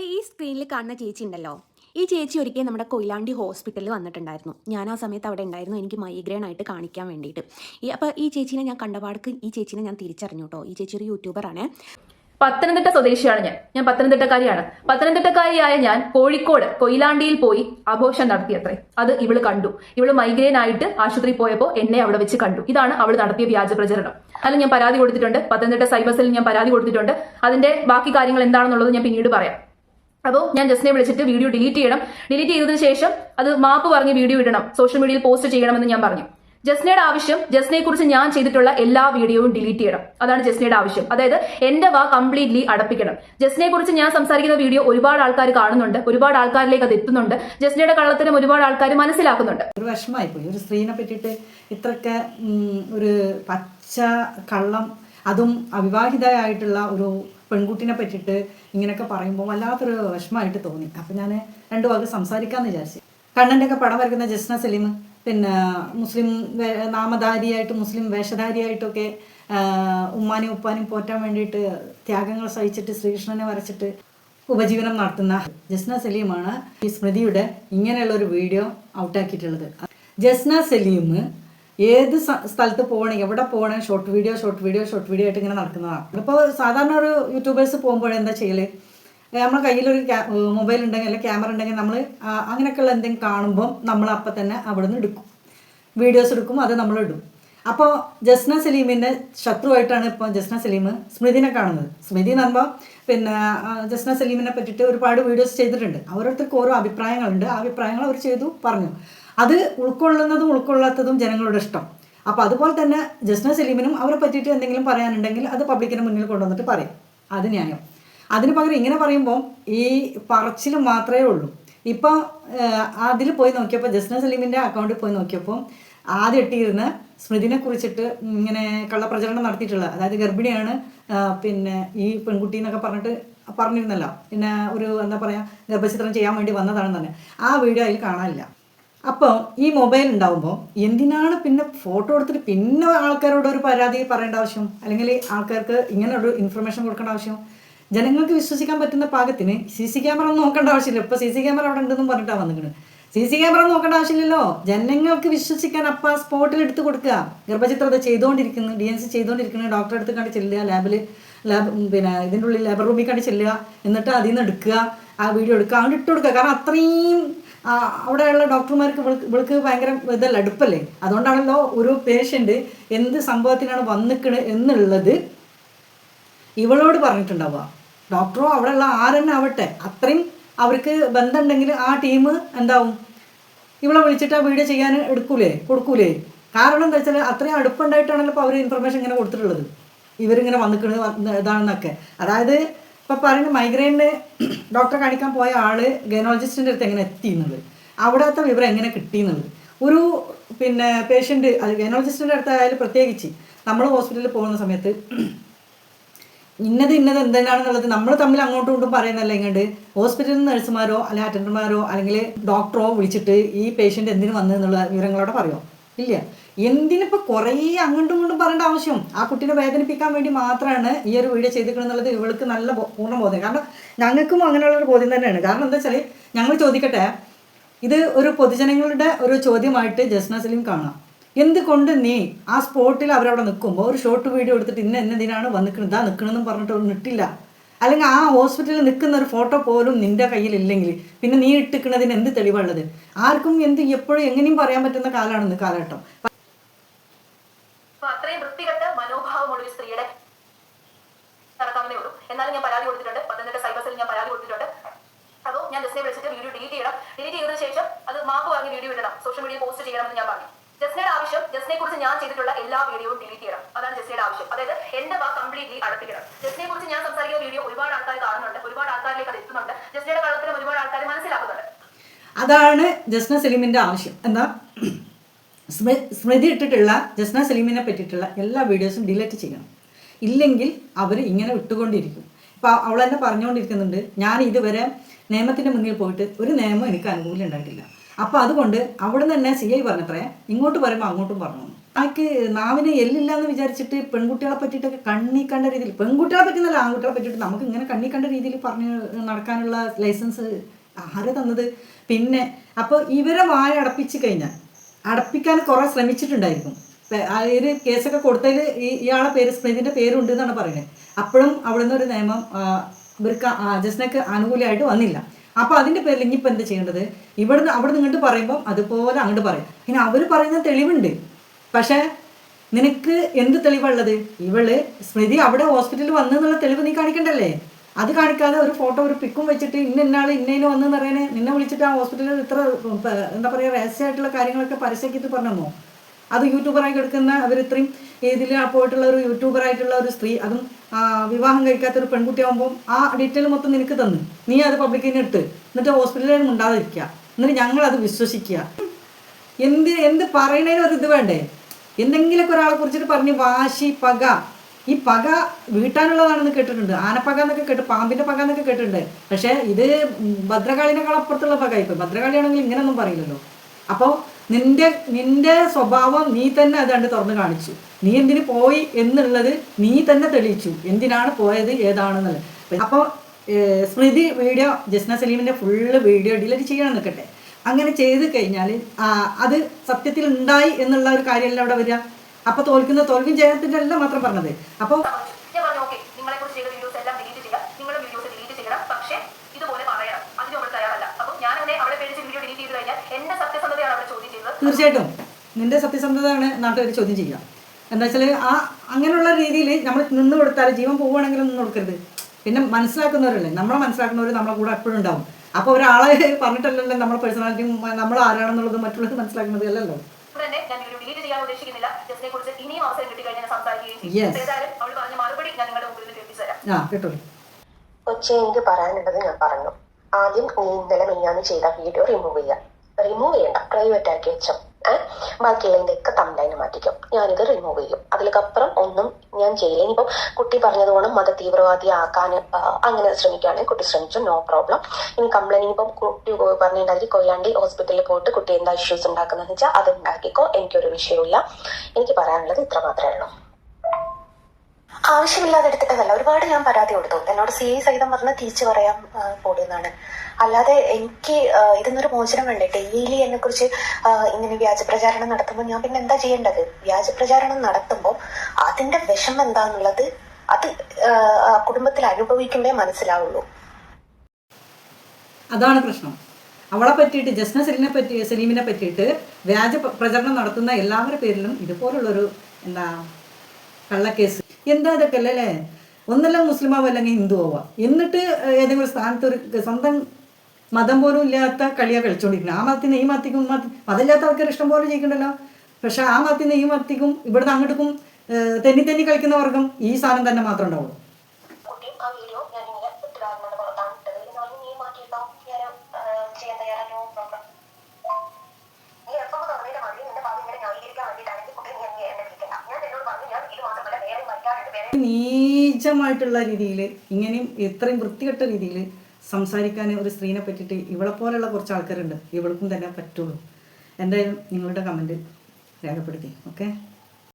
ഈ സ്ക്രീനിൽ കാണുന്ന ചേച്ചി ഉണ്ടല്ലോ. ഈ ചേച്ചി ഒരിക്കൽ നമ്മുടെ കൊയിലാണ്ടി ഹോസ്പിറ്റലിൽ വന്നിട്ടുണ്ടായിരുന്നു. ഞാൻ ആ സമയത്ത് അവിടെ ഉണ്ടായിരുന്നു. എനിക്ക് മൈഗ്രെയിൻ ആയിട്ട് കാണിക്കാൻ വേണ്ടിയിട്ട്. ഈ അപ്പോൾ ഈ ചേച്ചീനെ ഞാൻ കണ്ടപാടക്ക് ഈ ചേച്ചീനെ ഞാൻ തിരിച്ചറിഞ്ഞു കേട്ടോ. ഈ ചേച്ചി ഒരു യൂട്യൂബറാണ് പത്തനംതിട്ട സ്വദേശിയാണ് ഞാൻ. ഞാൻ പത്തനംതിട്ടക്കാരിയാണ്. പത്തനംതിട്ടക്കാരിയായ ഞാൻ കോഴിക്കോട് കൊയിലാണ്ടിയിൽ പോയി ആഘോഷം നടത്തിയത്രേ. അത് ഇവൾ കണ്ടു. ഇവൾ മൈഗ്രെയിൻ ആയിട്ട് ആശുപത്രി പോയപ്പോൾ എന്നെ അവിടെ വെച്ച് കണ്ടു. ഇതാണ് അവൾ നടത്തിയ വ്യാജ പ്രചരണം. അതിൽ ഞാൻ പരാതി കൊടുത്തിട്ടുണ്ട്. പത്തനംതിട്ട സൈബർ സെല്ലിൽ ഞാൻ പരാതി കൊടുത്തിട്ടുണ്ട്. അതിന്റെ ബാക്കി കാര്യങ്ങൾ എന്താണെന്നുള്ളത് ഞാൻ പിന്നീട് പറയാം. അപ്പോൾ ഞാൻ ജസ്റ്റിനെ വിളിച്ചിട്ട് വീഡിയോ ഡിലീറ്റ് ചെയ്യണം. ഡിലീറ്റ് ചെയ്തതിനു ശേഷം അത് മാപ്പ് പറഞ്ഞ് വീഡിയോ ഇടണം. സോഷ്യൽ മീഡിയയിൽ പോസ്റ്റ് ചെയ്യണമെന്ന് ഞാൻ പറഞ്ഞു. ജസ്നയുടെ ആവശ്യം ജസ്നയെ കുറിച്ച് ഞാൻ ചെയ്തിട്ടുള്ള എല്ലാ വീഡിയോയും ഡിലീറ്റ് ചെയ്യണം. അതാണ് ജസ്നയുടെ ആവശ്യം. അതായത് എന്റെ വാ കംപ്ലീറ്റ്ലി അടപ്പിക്കണം. ജസ്നയെ കുറിച്ച് ഞാൻ സംസാരിക്കുന്ന വീഡിയോ ഒരുപാട് ആൾക്കാർ കാണുന്നുണ്ട്. ഒരുപാട് ആൾക്കാരിലേക്ക് അത് എത്തുന്നുണ്ട്. ജസ്നയുടെ കള്ളത്തിനും ഒരുപാട് ആൾക്കാർ മനസ്സിലാക്കുന്നുണ്ട്. ഒരു വിഷമായി പോയി ഒരു സ്ത്രീനെ പറ്റിയിട്ട് ഇത്രയൊക്കെ ഒരു പച്ച കള്ളം അതും അവിവാഹിതയായിട്ടുള്ള ഒരു പെൺകുട്ടിനെ പറ്റിയിട്ട് ഇങ്ങനെയൊക്കെ പറയുമ്പോൾ വല്ലാത്തൊരു വിഷമമായിട്ട് തോന്നി. അപ്പം ഞാൻ രണ്ടു വാക്ക് സംസാരിക്കാമെന്ന് വിചാരിച്ചു. കണ്ണന്റെ ഒക്കെ പടം വരയ്ക്കുന്ന ജസ്ന സലീം പിന്നെ മുസ്ലിം നാമധാരിയായിട്ട് മുസ്ലിം വേഷധാരിയായിട്ടൊക്കെ ഉമ്മാനും ഉപ്പാനും പോറ്റാൻ വേണ്ടിയിട്ട് ത്യാഗങ്ങൾ സഹിച്ചിട്ട് ശ്രീകൃഷ്ണനെ വരച്ചിട്ട് ഉപജീവനം നടത്തുന്ന ജസ്ന സലീമാണ് ഈ സ്മൃതിയുടെ ഇങ്ങനെയുള്ള ഒരു വീഡിയോ ഔട്ടാക്കിയിട്ടുള്ളത്. ജസ്ന സലീം ഏത് സ്ഥലത്ത് പോകണം എവിടെ പോകണം short video short video short video ആയിട്ട് ഇങ്ങനെ നടക്കുന്നതാണ് ഇപ്പോൾ സാധാരണ ഒരു യൂട്യൂബേഴ്സ് പോകുമ്പോൾ എന്താ ചെയ്യൽ? നമ്മുടെ കയ്യിലൊരു മൊബൈൽ ഉണ്ടെങ്കിൽ അല്ലെങ്കിൽ ക്യാമറ ഉണ്ടെങ്കിൽ നമ്മൾ അങ്ങനെയൊക്കെയുള്ള എന്തെങ്കിലും കാണുമ്പോൾ നമ്മൾ അപ്പം തന്നെ അവിടെ നിന്ന് എടുക്കും. വീഡിയോസ് എടുക്കും അത് നമ്മൾ ഇടും. അപ്പോൾ ജസ്ന സലീമിന്റെ ശത്രുവായിട്ടാണ് ഇപ്പോൾ ജസ്ന സലീം സ്മൃതിനെ കാണുന്നത്. സ്മൃതി എന്ന് പറയുമ്പോൾ പിന്നെ ജസ്ന സലീമിനെ പറ്റിയിട്ട് ഒരുപാട് വീഡിയോസ് ചെയ്തിട്ടുണ്ട്. ഓരോരുത്തർക്കും ഓരോ അഭിപ്രായങ്ങളുണ്ട്. ആ അഭിപ്രായങ്ങൾ അവർ ചെയ്തു പറഞ്ഞു. അത് ഉൾക്കൊള്ളുന്നതും ഉൾക്കൊള്ളാത്തതും ജനങ്ങളുടെ ഇഷ്ടം. അപ്പോൾ അതുപോലെ തന്നെ ജസ്ന സലീമിനും അവരെ പറ്റിയിട്ട് എന്തെങ്കിലും പറയാനുണ്ടെങ്കിൽ അത് പബ്ലിക്കിന് മുന്നിൽ കൊണ്ടുവന്നിട്ട് പറയും. അത് ന്യായം. അതിന് പകരം ഇങ്ങനെ പറയുമ്പോൾ ഈ പറച്ചിൽ മാത്രമേ ഉള്ളൂ. ഇപ്പോൾ അതിൽ പോയി നോക്കിയപ്പോൾ ജസ്ന സലീമിന്റെ അക്കൗണ്ടിൽ പോയി നോക്കിയപ്പോൾ ആദ്യം ഇട്ടിരുന്ന സ്മൃതിനെ കുറിച്ചിട്ട് ഇങ്ങനെ കള്ളപ്രചരണം നടത്തിയിട്ടുള്ള അതായത് ഗർഭിണിയാണ് പിന്നെ ഈ പെൺകുട്ടി എന്നൊക്കെ പറഞ്ഞിട്ട് പറഞ്ഞിരുന്നല്ലോ. പിന്നെ ഒരു എന്താ പറയുക ഗർഭചിത്രം ചെയ്യാൻ വേണ്ടി വന്നതാണെന്ന് തന്നെ ആ വീഡിയോ അതിൽ കാണാനില്ല. അപ്പോൾ ഈ മൊബൈൽ ഉണ്ടാവുമ്പോൾ എന്തിനാണ് പിന്നെ ഫോട്ടോ എടുത്തിട്ട് പിന്നെ ആൾക്കാരോട് ഒരു പരാതി പറയേണ്ട ആവശ്യം? അല്ലെങ്കിൽ ആൾക്കാർക്ക് ഇങ്ങനെ ഒരു ഇൻഫർമേഷൻ കൊടുക്കേണ്ട ആവശ്യം? ജനങ്ങൾക്ക് വിശ്വസിക്കാൻ പറ്റുന്ന പാകത്തിന് സി സി ക്യാമറ ഒന്നും നോക്കേണ്ട ആവശ്യമില്ല. ഇപ്പോൾ സി സി ക്യാമറ അവിടെ ഉണ്ടെന്നും പറഞ്ഞിട്ടാണ് വന്നിരിക്കുന്നത് സി സി ക്യാമറ നോക്കേണ്ട ആവശ്യമില്ലല്ലോ. ജനങ്ങൾക്ക് വിശ്വസിക്കാൻ അപ്പം ആ സ്പോട്ടിൽ എടുത്ത് കൊടുക്കുക. ഗർഭചിത്രത ചെയ്തുകൊണ്ടിരിക്കുന്നു ഡി എൻ സി ചെയ്തുകൊണ്ടിരിക്കുന്നു ഡോക്ടറെ അടുത്ത് കണ്ട് ചെല്ലുക. ലാബിൽ ലാബ് പിന്നെ ഇതിന്റെ ഉള്ളിൽ ലേബർ റൂമിൽ കണ്ട് ചെല്ലുക. എന്നിട്ട് അതിൽ നിന്ന് എടുക്കുക. ആ വീഡിയോ എടുക്കുക. അങ്ങോട്ട് ഇട്ട് കൊടുക്കുക. കാരണം അത്രയും അവിടെയുള്ള ഡോക്ടർമാർക്ക് ഇവൾക്ക് ഭയങ്കര ഇതല്ല അടുപ്പല്ലേ? അതുകൊണ്ടാണല്ലോ ഒരു പേഷ്യന്റ് എന്ത് സംഭവത്തിനാണ് വന്നിക്കണ് എന്നുള്ളത് ഇവളോട് പറഞ്ഞിട്ടുണ്ടാവുക. ഡോക്ടറോ അവിടെയുള്ള ആരെന്നെ ആവട്ടെ അത്രയും അവർക്ക് ബന്ധമുണ്ടെങ്കിൽ ആ ടീം എന്താവും? ഇവളെ വിളിച്ചിട്ട് ആ വീഡിയോ ചെയ്യാൻ എടുക്കൂലേ? കൊടുക്കൂലേ? കാരണം എന്താ വെച്ചാൽ അത്രയും അടുപ്പുണ്ടായിട്ടാണല്ലോ ഇപ്പോൾ അവർ ഇൻഫർമേഷൻ ഇങ്ങനെ കൊടുത്തിട്ടുള്ളത്. ഇവരിങ്ങനെ വന്നിക്കണത് വന്ന് ഇതാണെന്നൊക്കെ. അതായത് ഇപ്പം പറയുന്നത് മൈഗ്രെയിന് ഡോക്ടറെ കാണിക്കാൻ പോയ ആൾ ഗൈനോളജിസ്റ്റിന്റെ അടുത്ത് എങ്ങനെ എത്തിയെന്നുള്ളത് അവിടത്തെ വിവരം എങ്ങനെ കിട്ടിയെന്നുള്ളത് ഒരു പിന്നെ പേഷ്യന്റ് അത് ഗൈനോളജിസ്റ്റിന്റെ അടുത്തായാലും പ്രത്യേകിച്ച് നമ്മൾ ഹോസ്പിറ്റലിൽ പോകുന്ന സമയത്ത് ഇന്നത് ഇന്നത് എന്തെന്നാണെന്നുള്ളത് നമ്മൾ തമ്മിൽ അങ്ങോട്ടും ഇങ്ങോട്ടും പറയുന്നല്ല ഇങ്ങോട്ട് ഹോസ്പിറ്റലിൽ നിന്ന് നഴ്സുമാരോ അല്ലെങ്കിൽ അറ്റൻഡർമാരോ അല്ലെങ്കിൽ ഡോക്ടറോ വിളിച്ചിട്ട് ഈ പേഷ്യന്റ് എന്തിനു വന്നു എന്നുള്ള വിവരങ്ങളോടെ പറയുമോ ഇല്ല. എന്തിനിപ്പോൾ കുറേ അങ്ങോട്ടും ഇങ്ങോട്ടും പറയേണ്ട ആവശ്യം? ആ കുട്ടീനെ വേദനിപ്പിക്കാൻ വേണ്ടി മാത്രമാണ് ഈ ഒരു വീഡിയോ ചെയ്തിരിക്കണമെന്നുള്ളത് ഇവൾക്ക് നല്ല പൂർണ ബോധ്യം. കാരണം ഞങ്ങൾക്കും അങ്ങനെയുള്ളൊരു ബോധ്യം തന്നെയാണ്. കാരണം എന്താ വെച്ചാൽ ഞങ്ങൾ ചോദിക്കട്ടെ ഇത് ഒരു പൊതുജനങ്ങളുടെ ഒരു ചോദ്യമായിട്ട് ജസ്ന സലീം കാണാം. എന്തുകൊണ്ട് നീ ആ സ്പോട്ടിൽ അവരവിടെ നിൽക്കുമ്പോൾ ഒരു ഷോർട്ട് വീഡിയോ എടുത്തിട്ട് ഇന്ന എന്നതിനാണ് വന്നിക്കുന്നത് ഇതാ നിൽക്കണമെന്നും പറഞ്ഞിട്ട് ഒന്നും ഇട്ടില്ല അല്ലെങ്കിൽ ആ ഹോസ്പിറ്റലിൽ നിൽക്കുന്ന ഒരു ഫോട്ടോ പോലും നിന്റെ കയ്യിലില്ലെങ്കിൽ പിന്നെ നീ ഇട്ടിക്കുന്നതിന് എന്ത് തെളിവുള്ളത് ആർക്കും എന്ത് എപ്പോഴും എങ്ങനെയും പറയാൻ പറ്റുന്ന കാലമാണ് കാലഘട്ടം. അത്രയും വൃത്തികെട്ട മനോഭാവമുള്ള ഒരു സ്ത്രീയുടെ നടക്കാവുന്നേ ഉള്ളൂ. എന്നാലും ഞാൻ പരാതി കൊടുത്തിട്ടുണ്ട്. പത്തനംതിട്ട സൈബർ സെല്ലിൽ ഞാൻ പരാതി കൊടുത്തിട്ടുണ്ട്. അപ്പോൾ ഞാൻ ജസ്നെ വിളിച്ചിട്ട് വീഡിയോ ഡിലീറ്റ് ചെയ്യണം. ഡിലീറ്റ് ചെയ്തതിനു ശേഷം അത് മാപ്പ് പറഞ്ഞ് വീഡിയോ ഇടണം സോഷ്യൽ മീഡിയയിൽ പോസ്റ്റ് ചെയ്യണമെന്ന് ഞാൻ പറഞ്ഞു. ജസ്നയുടെ ആവശ്യം ജസ്നെ കുറിച്ച് ഞാൻ ചെയ്തിട്ടുള്ള എല്ലാ വീഡിയോയും ഡിലീറ്റ് ചെയ്യണം അതാണ് ജസ്നയുടെ ആവശ്യം അതായത് എന്റെ വാ കംപ്ലീറ്റ്ലി അടപ്പിക്കണം ജസ്നെ കുറിച്ച് ഞാൻ സംസാരിക്കുന്ന വീഡിയോ ഒരുപാട് ആൾക്കാർ കാണുന്നുണ്ട് ഒരുപാട് ആൾക്കാരിലേക്ക് അത് എത്തുന്നുണ്ട് ജസ്നയുടെ കള്ളത്തിനും ഒരുപാട് ആൾക്കാർ മനസ്സിലാക്കുന്നുണ്ട് അതാണ് ജസ്ന സലീമിന്റെ ആവശ്യം. എന്താ? സ്മൃ- സ്മൃതി ഇട്ടിട്ടുള്ള ജസ്ന സലീമിനെ പറ്റിയിട്ടുള്ള എല്ലാ വീഡിയോസും ഡിലീറ്റ് ചെയ്യണം. ഇല്ലെങ്കിൽ അവർ ഇങ്ങനെ വിട്ടുകൊണ്ടിരിക്കും. ഇപ്പോൾ അവൾ തന്നെ പറഞ്ഞുകൊണ്ടിരിക്കുന്നുണ്ട് ഞാൻ ഇതുവരെ നിയമത്തിന്റെ മുന്നിൽ പോയിട്ട് ഒരു നിയമം എനിക്ക് അനുകൂലം ഉണ്ടായിട്ടില്ല. അപ്പോൾ അതുകൊണ്ട് അവിടെ നിന്ന് തന്നെ സി ഐ പറഞ്ഞത്രേ ഇങ്ങോട്ട് പറയുമ്പോൾ അങ്ങോട്ടും പറഞ്ഞു. ആൾക്ക് നാവിന് എല്ലില്ല എന്ന് വിചാരിച്ചിട്ട് പെൺകുട്ടികളെ പറ്റിയിട്ടൊക്കെ കണ്ണി കണ്ട രീതിയിൽ പെൺകുട്ടികളെ പറ്റുന്നല്ല ആൺകുട്ടികളെ പറ്റിയിട്ട് നമുക്ക് ഇങ്ങനെ കണ്ണി കണ്ട രീതിയിൽ പറഞ്ഞ് നടക്കാനുള്ള ലൈസൻസ് ആര് തന്നത്. പിന്നെ അപ്പോൾ ഇവരെ വായ അടപ്പിച്ച് കഴിഞ്ഞാൽ അടപ്പിക്കാൻ കുറേ ശ്രമിച്ചിട്ടുണ്ടായിരിക്കും. ഒരു കേസൊക്കെ കൊടുത്തതിൽ ഈ ഇയാളെ പേര് സ്മിതിന്റെ പേരുണ്ട് എന്നാണ് പറയുന്നത്. അപ്പോഴും അവിടെ നിന്നൊരു നിയമം ഇവർക്ക് ജസ്നക്ക് അനുകൂലമായിട്ട് വന്നില്ല. അപ്പോൾ അതിന്റെ പേരിൽ ഇനിയിപ്പോൾ എന്താ ചെയ്യേണ്ടത്? ഇവിടുന്ന് അവിടെ നിന്ന് ഇങ്ങോട്ട് പറയുമ്പം അതുപോലെ അങ്ങോട്ട് പറയും. പിന്നെ അവർ പറയുന്ന തെളിവുണ്ട്. പക്ഷേ നിനക്ക് എന്ത് തെളിവുള്ളത് ഇവൾ സ്മൃതി അവിടെ ഹോസ്പിറ്റലിൽ വന്നു എന്നുള്ള തെളിവ് നീ കാണിക്കണ്ടല്ലേ? അത് കാണിക്കാതെ ഒരു ഫോട്ടോ ഒരു പിക്കും വെച്ചിട്ട് ഇന്ന ഇന്നാൾ ഇന്നേനും വന്നു പറയണേ നിന്നെ വിളിച്ചിട്ട് ആ ഹോസ്പിറ്റലിൽ ഇത്ര എന്താ പറയുക രഹസ്യമായിട്ടുള്ള കാര്യങ്ങളൊക്കെ പരസ്യക്കിത്ത് പറഞ്ഞോ അത് യൂട്യൂബറായി കിടക്കുന്ന അവർ ഇത്രയും ഇതിൽ പോയിട്ടുള്ള ഒരു യൂട്യൂബറായിട്ടുള്ള ഒരു സ്ത്രീ അതും വിവാഹം കഴിക്കാത്ത ഒരു പെൺകുട്ടിയാകുമ്പോൾ ആ ഡീറ്റെയിൽ മൊത്തം നിനക്ക് തന്നു. നീ അത് പബ്ലിക്കിന് ഇട്ട്. എന്നിട്ട് ഹോസ്പിറ്റലിൽ ഉണ്ടാതിരിക്കുക എന്നിട്ട് ഞങ്ങൾ അത് വിശ്വസിക്കുക എന്ത് എന്ത് പറയണതിന് ഒരു ഇത് വേണ്ടേ? എന്തെങ്കിലുമൊക്കെ ഒരാളെ കുറിച്ചിട്ട് പറഞ്ഞ് വാശി പക ഈ പക വീട്ടാനുള്ളതാണെന്ന് കേട്ടിട്ടുണ്ട്. ആനപ്പക എന്നൊക്കെ കേട്ട് പാമ്പിന്റെ പക എന്നൊക്കെ കേട്ടിട്ടുണ്ട്. പക്ഷേ ഇത് ഭദ്രകാളിനേക്കാൾ അപ്പുറത്തുള്ള പക ഇപ്പൊ. ഭദ്രകാളിയാണെങ്കിൽ ഇങ്ങനെയൊന്നും പറയില്ലല്ലോ. അപ്പോൾ നിന്റെ നിന്റെ സ്വഭാവം നീ തന്നെ അതാണ്ട് തുറന്നു കാണിച്ചു. നീ എന്തിന് പോയി എന്നുള്ളത് നീ തന്നെ തെളിയിച്ചു. എന്തിനാണ് പോയത് ഏതാണെന്നുള്ളത്. അപ്പോൾ സ്മൃതി വീഡിയോ ജസ്ന സലീമിന്റെ ഫുള്ള് വീഡിയോ ഡിലീറ്റ് ചെയ്യണം നിൽക്കട്ടെ. അങ്ങനെ ചെയ്ത് കഴിഞ്ഞാൽ അത് സത്യത്തിൽ ഉണ്ടായി എന്നുള്ള ഒരു കാര്യമല്ല അവിടെ വരിക? അപ്പൊ തോൽക്കുന്ന തോൽക്കും ജയത്തിന്റെ എല്ലാം മാത്രം പറഞ്ഞത് അപ്പോൾ അപ്പം തീർച്ചയായിട്ടും. നിന്റെ സത്യസന്ധതയാണ് നാട്ടുകാർ ചോദ്യം ചെയ്യുക. എന്താ വെച്ചാൽ ആ അങ്ങനെയുള്ള രീതിയിൽ നമ്മൾ നിന്ന് കൊടുത്താൽ ജീവൻ പോവുകയാണെങ്കിലും നിന്ന് കൊടുക്കരുത്. പിന്നെ മനസ്സിലാക്കുന്നവരല്ലേ? നമ്മളെ മനസ്സിലാക്കുന്നവർ നമ്മളെ കൂടെ എപ്പോഴും ഉണ്ടാവും. അപ്പോൾ ഒരാളെ പറഞ്ഞിട്ടല്ലല്ലോ നമ്മളെ പേഴ്സണാലിറ്റി നമ്മൾ ആരാണെന്നുള്ളത് മറ്റുള്ളവർ മനസ്സിലാക്കുന്നത് അല്ലല്ലോ തന്നെ ഞാൻ ഒരു ഡിലീറ്റ് ചെയ്യാൻ ഉദ്ദേശിക്കുന്നില്ല. ജസ്റ്റിനെ കുറിച്ച് ഇനിയും അവസരം കിട്ടിക്കഴിഞ്ഞാൽ കഴിഞ്ഞാൽ സംസാരിക്കുകയും. ചെയ്യും. ഏതായാലും അവൾ പറഞ്ഞ മറുപടി ഞാൻ നിങ്ങളുടെ മുമ്പിൽ കേൾപ്പിച്ചു തരാം. ആ കേട്ടോ കൊച്ചി എനിക്ക് പറയാനുള്ളത് ഞാൻ പറഞ്ഞു. ആദ്യം നീ ഇന്നലെ മിന്നാന്ന് ചെയ്ത വീഡിയോ റിമൂവ് ചെയ്യാം. റിമൂവ് ചെയ്യണ്ട. പ്രൈവറ്റ് ആക്കി വെച്ചോ. ഒക്കെ തമ്പൈന് മാറ്റിക്കും. ഞാനിത് റിമൂവ് ചെയ്യും. അതിലേക്കപ്പുറം ഒന്നും ഞാൻ ചെയ്യില്ല. ഇനിയിപ്പം കുട്ടി പറഞ്ഞതുകൊണ്ട് മത തീവ്രവാദി ആക്കാൻ അങ്ങനെ ശ്രമിക്കുകയാണെങ്കിൽ കുട്ടി ശ്രമിച്ചു. നോ പ്രോബ്ലം ഇനി കംപ്ലൈന്റ് ഇനിയിപ്പം കുട്ടി പറഞ്ഞിട്ടുണ്ടായി കൊയിലാണ്ടി ഹോസ്പിറ്റലിൽ പോയിട്ട് കുട്ടി എന്താ ഇഷ്യൂസ് ഉണ്ടാക്കുന്നതെന്ന് വെച്ചാൽ അത് ഉണ്ടാക്കിക്കോ. എനിക്കൊരു വിഷയമില്ല എനിക്ക് പറയാനുള്ളത് ഇത്ര മാത്രമേ ഉള്ളൂ. ആവശ്യമില്ലാതെ എടുത്തിട്ടതല്ല. ഒരുപാട് ഞാൻ പരാതി കൊടുത്തു. എന്നോട് സി ഐ സഹിതം പറഞ്ഞ് തിരിച്ചു പറയാൻ പോടുന്നതാണ് അല്ലാതെ എനിക്ക് ആ, ഇതിന്നൊരു മോചനം വേണ്ടേ? ഡെയിലി എന്നെ കുറിച്ച് ഇങ്ങനെ വ്യാജ പ്രചാരണം നടത്തുമ്പോൾ ഞാൻ പിന്നെ എന്താ ചെയ്യേണ്ടത്? വ്യാജ പ്രചാരണം നടത്തുമ്പോൾ അതിന്റെ വിഷം എന്താന്നുള്ളത് അത് കുടുംബത്തിൽ അനുഭവിക്കുമ്പേ മനസ്സിലാവുള്ളൂ. അതാണ് പ്രശ്നം. അവളെ പറ്റിയിട്ട് ജസ്ന സലീമിനെ പറ്റി സലീമിനെ പറ്റിയിട്ട് വ്യാജ പ്രചരണം നടത്തുന്ന എല്ലാവരുടെ പേരിലും ഇതുപോലുള്ളൊരു എന്താ കള്ളക്കേസ് എന്താ അതൊക്കെ അല്ലേ? അല്ലേ ഒന്നല്ല മുസ്ലിം ആവുക അല്ലെങ്കിൽ ഹിന്ദു ആവുക എന്നിട്ട് ഏതെങ്കിലും സ്ഥാനത്ത് ഒരു സ്വന്തം മതം പോലും ഇല്ലാത്ത കളിയാണ് കളിച്ചുകൊണ്ടിരിക്കുന്നത് ആ മതത്തിന് ഈ മതത്തിക്കും മത മതമില്ലാത്ത ആൾക്കാർ ഇഷ്ടം പോലെ ജയിക്കണ്ടല്ലോ പക്ഷെ ആ മതത്തിന് ഈ മതത്തിക്കും ഇവിടുന്ന് അങ്ങോട്ടും തെന്നി തെന്നി കളിക്കുന്ന വർഗം ഈ സാധനം തന്നെ മാത്രമേ ഉണ്ടാവുള്ളൂ. നീചമായിട്ടുള്ള രീതിയിൽ ഇങ്ങനെയും ഇത്രയും വൃത്തികെട്ട രീതിയിൽ സംസാരിക്കാൻ ഒരു സ്ത്രീനെ പറ്റിയിട്ട് ഇവളെ പോലെയുള്ള കുറച്ച് ആൾക്കാരുണ്ട്. ഇവൾക്കും തന്നെ പറ്റുള്ളൂ. എന്തായാലും നിങ്ങളുടെ കമന്റ് രേഖപ്പെടുത്തി ഓക്കെ?